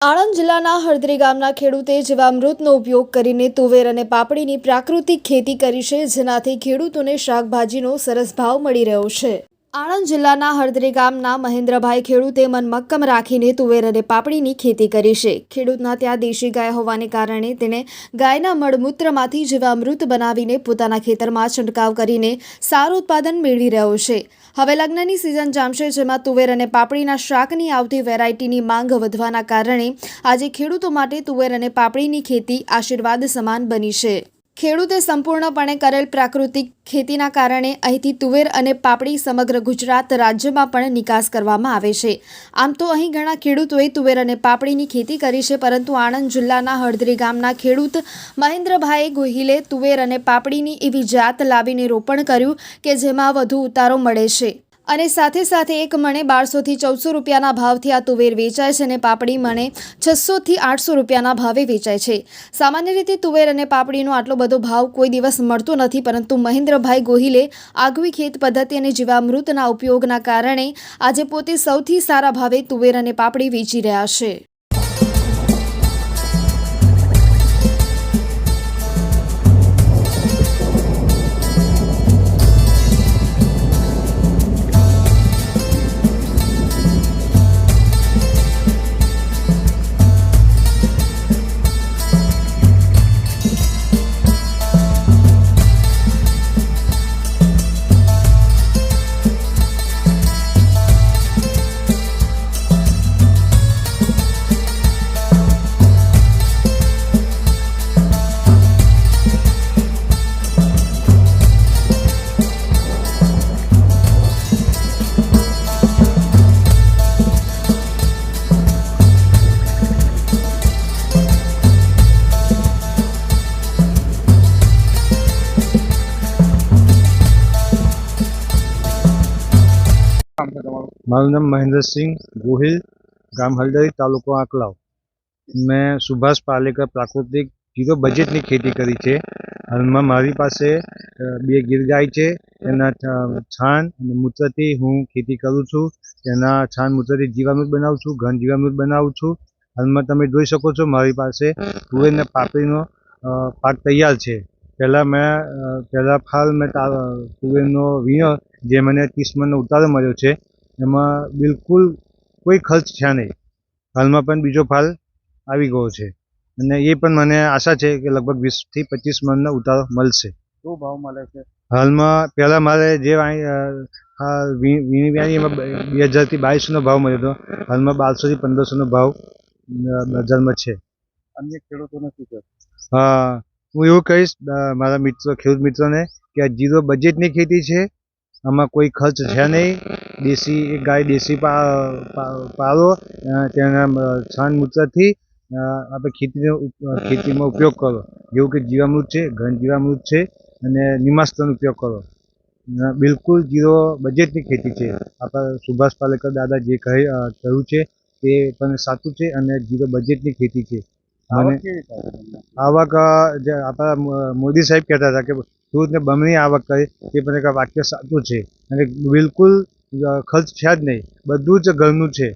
આણંદ જિલ્લાના હળદરી ગામના ખેડૂતે જીવામૃતનો ઉપયોગ કરીને તુવેર અને પાપડીની પ્રાકૃતિક ખેતી કરી છે, જેનાથી ખેડૂતોને શાકભાજીનો સરસ ભાવ મળી રહ્યો છે. આણંદ જિલ્લાના હળદરી ગામના મહેન્દ્રભાઈ ખેડૂતે મન મક્કમ રાખીને તુવેર અને પાપડીની ખેતી કરી છે. ખેડૂતના ત્યાં દેશી ગાય હોવાને કારણે તેણે ગાયના મળમૂત્રમાંથી જીવામૃત બનાવીને પોતાના ખેતરમાં છંટકાવ કરીને સારું ઉત્પાદન મેળવી રહ્યો છે. હવે લગ્નની સિઝન જામશે, જેમાં તુવેર અને પાપડીના શાકની આવતી વેરાયટીની માંગ વધવાના કારણે આજે ખેડૂતો માટે તુવેર અને પાપડીની ખેતી આશીર્વાદ સમાન બની છે. ખેડૂતે સંપૂર્ણપણે કરેલ પ્રાકૃતિક ખેતીના કારણે અહીંથી તુવેર અને પાપડી સમગ્ર ગુજરાત રાજ્યમાં પણ નિકાસ કરવામાં આવે છે. આમ તો અહીં ઘણા ખેડૂતોએ તુવેર અને પાપડીની ખેતી કરી છે, પરંતુ આણંદ જિલ્લાના હળદરી ગામના ખેડૂત મહેન્દ્રભાઈ ગોહિલે તુવેર અને પાપડીની એવી જાત લાવીને રોપણ કર્યું કે જેમાં વધુ ઉતારો મળે છે. અને સાથે સાથે એક મણે બારસોથી ચૌદસો રૂપિયાના ભાવથી આ તુવેર વેચાય છે અને પાપડી મણે છસોથી આઠસો રૂપિયાના ભાવે વેચાય છે. સામાન્ય રીતે તુવેર અને પાપડીનો આટલો બધો ભાવ કોઈ દિવસ મળતો નથી, પરંતુ મહેન્દ્રભાઈ ગોહિલે આગવી ખેત પદ્ધતિ અને જીવામૃતના ઉપયોગના કારણે આજે પોતે સૌથી સારા ભાવે તુવેર અને પાપડી વેચી રહ્યા છે. મારું નામ મહેન્દ્રસિંહ ગોહિલ, ગામ હલદરી, તાલુકો આંકલાવ. મેં સુભાષ પાલેકર પ્રાકૃતિક જીરો બજેટની ખેતી કરી છે. હાલમાં મારી પાસે બે ગીર ગાય છે. એના છાણ અને મૂત્રથી હું ખેતી કરું છું. તેના છાણ મૂત્રથી જીવામૃત બનાવું છું, ઘન જીવામૃત બનાવું છું. હાલમાં તમે જોઈ શકો છો મારી પાસે તુવેર અને પાપડીનો પાક તૈયાર છે. પહેલાં મેં પહેલાં ફાલ મેં તુવેરનો વીણ્યો જે મને ત્રીસ મણનો ઉતારો મળ્યો છે. એમાં બિલકુલ કોઈ ખર્ચ થયા નહીં. હાલમાં પણ બીજો ફાલ આવી ગયો છે. અને એ પણ મને આશા છે કે લગભગ વીસથી પચીસ મણનો ઉતારો મળશે. શું ભાવ મળે છે? હાલમાં પહેલાં મારે જે વીણી વ્યાણી એમાં બે હજારથી બાવીસોનો ભાવ મળ્યો હતો. હાલમાં બારસોથી પંદરસોનો ભાવ બજારમાં છે. અન્ય ખેડૂતોને શું છે? હા હું એવું કહીશ મારા મિત્રો ખેડૂત મિત્રોને કે આ જીરો બજેટની ખેતી છે આમાં કોઈ ખર્ચ છે નહીં. દેશી ગાય દેશી પાળો તેના છાણ મૂત્રથી આપણે ખેતીનો ખેતીમાં ઉપયોગ કરો. જેવું કે જીવામૃત છે ઘન જીવામૃત છે અને નિમાસ્ત્રનો ઉપયોગ કરો. બિલકુલ જીરો બજેટની ખેતી છે. આપણા સુભાષ પાલેકર દાદા જે કહે કહ્યું છે તે પણ સાચું છે અને જીરો બજેટની ખેતી છે. અને? આવક જે આપણા મોદી સાહેબ કહેતા હતા કે દૂધને બમણી આવક કરે, એ પણ એક વાક્ય સાચું છે. અને બિલકુલ ખર્ચ છે જ નહીં. બધું જ ઘરનું છે.